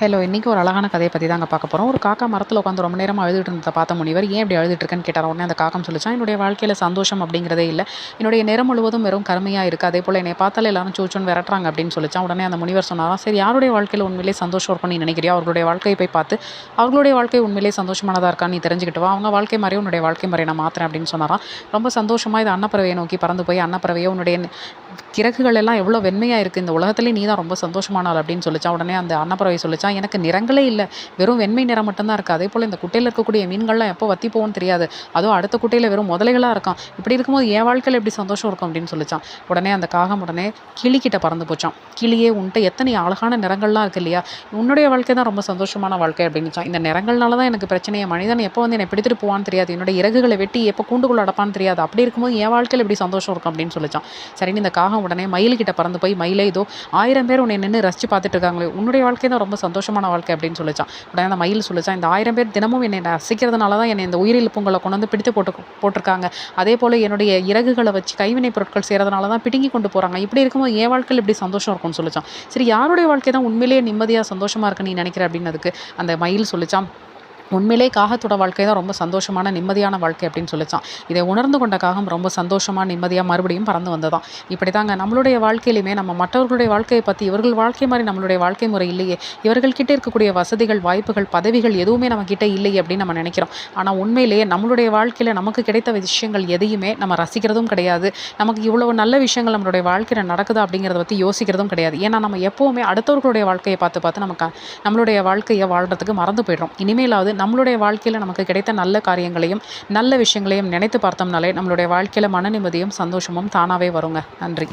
Hello இன்றைக்கி ஒரு அழகான கதையை பற்றி தாங்க பார்க்க போகிறோம் ஒரு காக்கா மரத்தில் உட்காந்து ரொம்ப நேரமாக அழுதுட்டு இருந்ததை பார்த்த முனிவர் ஏன் இப்படி அழுதுட்டு இருக்கேன்னு? கேட்டார். உடனே அந்த காக்கம் சொல்லிச்சான் என்னுடைய வாழ்க்கையில் சந்தோஷம் அப்படிங்கிறதே இல்லை. என்னுடைய நேரம் முழுவதும் வெறும் கருமையாக இருக்குது அதே போல் என்னை பார்த்தாலே எல்லாரும் சூச்சுன்னு விரட்டுறாங்க அப்படின்னு சொல்லிச்சான். உடனே அந்த முனிவர் சொன்னாராம் சரி யாருடைய வாழ்க்கையில் உண்மையிலே சந்தோஷம் இருக்கும் நீ நினைக்கிறியா? அவர்களுடைய வாழ்க்கையை போய் பார்த்து அவர்களுடைய வாழ்க்கை உண்மையிலே சந்தோஷமானதாக இருக்கான்னு நீ தெரிஞ்சுக்கிட்டு வா. அவங்க வாழ்க்கை மாதிரி உன்னுடைய வாழ்க்கை முறை நான் மாற்றுறேன் அப்படின்னு சொன்னாராம். ரொம்ப சந்தோஷமாக இது அன்னப்பறவையை நோக்கி பறந்து போய் அன்னப்பறவையை உன்னுடைய கிறகுகள் எல்லாம் எவ்வளோ வெண்மையாக இருக்குது இந்த உலகத்துலேயே நீ தான் ரொம்ப சந்தோஷமானால் அப்படின்னு சொல்லிச்சான். உடனே அந்த அன்னப்பறவை சொல்லிச்சான் எனக்கு நிறங்களே இல்லை. வெறும் வெண்மை நிறம் மட்டும்தான் இருக்குது அதே போல் இந்த குட்டையில் இருக்கக்கூடிய மீன்கள்லாம் எப்போ வத்தி போகும்னு தெரியாது. அதுவும் அடுத்த குட்டையில் வெறும் முதலைகளாக இருக்கான். இப்படி இருக்கும்போது என் வாழ்க்கையில் எப்படி சந்தோஷம் இருக்கும் அப்படின்னு சொல்லிச்சான். உடனே அந்த காகம் உடனே கிளிக்கிட்ட பறந்து போச்சான். கிளியே உன்ட்ட எத்தனை அழகான நிறங்கள்லாம் இருக்கு இல்லையா? உன்னுடைய வாழ்க்கை தான் ரொம்ப சந்தோஷமான வாழ்க்கை அப்படின்னுச்சான் இந்த நிறங்கள்னால தான் எனக்கு பிரச்சனையே. மனிதன் எப்போ வந்து என்னை பிடித்துட்டு போவான்னு தெரியாது. என்னோட இறகுகளை வெட்டி எப்போ கூண்டுக்குள்ள அடப்பான்னு தெரியாது. அப்படி இருக்கும்போது என் வாழ்க்கையில் எப்படி சந்தோஷம் இருக்கும் அப்படின்னு சொல்லிச்சான். சரின்னு இந்த காகம் உடனே மயில்கிட்ட பறந்து போய் மயிலே இதோ ஆயிரம் பேர் உன்னை நின்று ரசிச்சு பார்த்துட்டு இருக்காங்களே. உன்னுடைய வாழ்க்கை தான் ரொம்ப சந்தோஷம். சந்தோஷமான வாழ்க்கை அப்படின்னு சொல்லிச்சான். உடனே அந்த மயில் சொல்லிச்சான் இந்த ஆயிரம் பேர் தினமும் என்னை ரசிக்கிறதுனால தான் என்னை இந்த உயிரிழப்புங்களை கொண்டு வந்து பிடித்து போட்டு போட்டிருக்காங்க. அதே போல் என்னுடைய இறகுகளை வச்சு கைவினை பொருட்கள் செய்கிறதுனால தான் பிடுங்கி கொண்டு போகிறாங்க இப்படி இருக்கும்போது என் வாழ்க்கையில் இப்படி சந்தோஷம் இருக்கும்னு சொல்லிச்சான். சரி யாருடைய வாழ்க்கை தான் உண்மையிலேயே நிம்மதியாக சந்தோஷமாக இருக்குன்னு நீ நினைக்கிற? அப்படின்னதுக்கு அந்த மயில் சொல்லிச்சான் உண்மையிலே காகத்தோட வாழ்க்கை தான் ரொம்ப சந்தோஷமான நிம்மதியான வாழ்க்கை அப்படின்னு சொல்லிச்சான். இதை உணர்ந்து கொண்ட காகம் ரொம்ப சந்தோஷமாக நிம்மதியாக மறுபடியும் பறந்து வந்ததாம். இப்படி தாங்க நம்மளுடைய வாழ்க்கையிலுமே நம்ம மற்றவர்களுடைய வாழ்க்கையை பற்றி இவர்கள் வாழ்க்கை மாதிரி நம்மளுடைய வாழ்க்கை முறை இல்லையே. இவர்கள்கிட்ட இருக்கக்கூடிய வசதிகள் வாய்ப்புகள் பதவிகள் எதுவுமே நம்ம கிட்டே இல்லை அப்படின்னு நம்ம நினைக்கிறோம். ஆனால் உண்மையிலேயே நம்மளுடைய வாழ்க்கையில் நமக்கு கிடைத்த விஷயங்கள் எதையுமே நம்ம ரசிக்கிறதும் கிடையாது. நமக்கு இவ்வளோ நல்ல விஷயங்கள் நம்மளுடைய வாழ்க்கையில் நடக்குதா அப்படிங்கிறத பற்றி யோசிக்கிறதும் கிடையாது. ஏன்னா நம்ம எப்போவுமே அடுத்தவர்களுடைய வாழ்க்கையை பார்த்து பார்த்து நமக்கு நம்மளுடைய வாழ்க்கையை வாழ்கிறதுக்கு மறந்து போயிடுறோம். இனிமேலாவது நம்மளுடைய வாழ்க்கையில் நமக்கு கிடைத்த நல்ல காரியங்களையும் நல்ல விஷயங்களையும் நினைத்து பார்த்தோம்னாலே நம்மளுடைய வாழ்க்கையில் மன நிம்மதியும் சந்தோஷமும் தானாகவே வருங்க. நன்றி.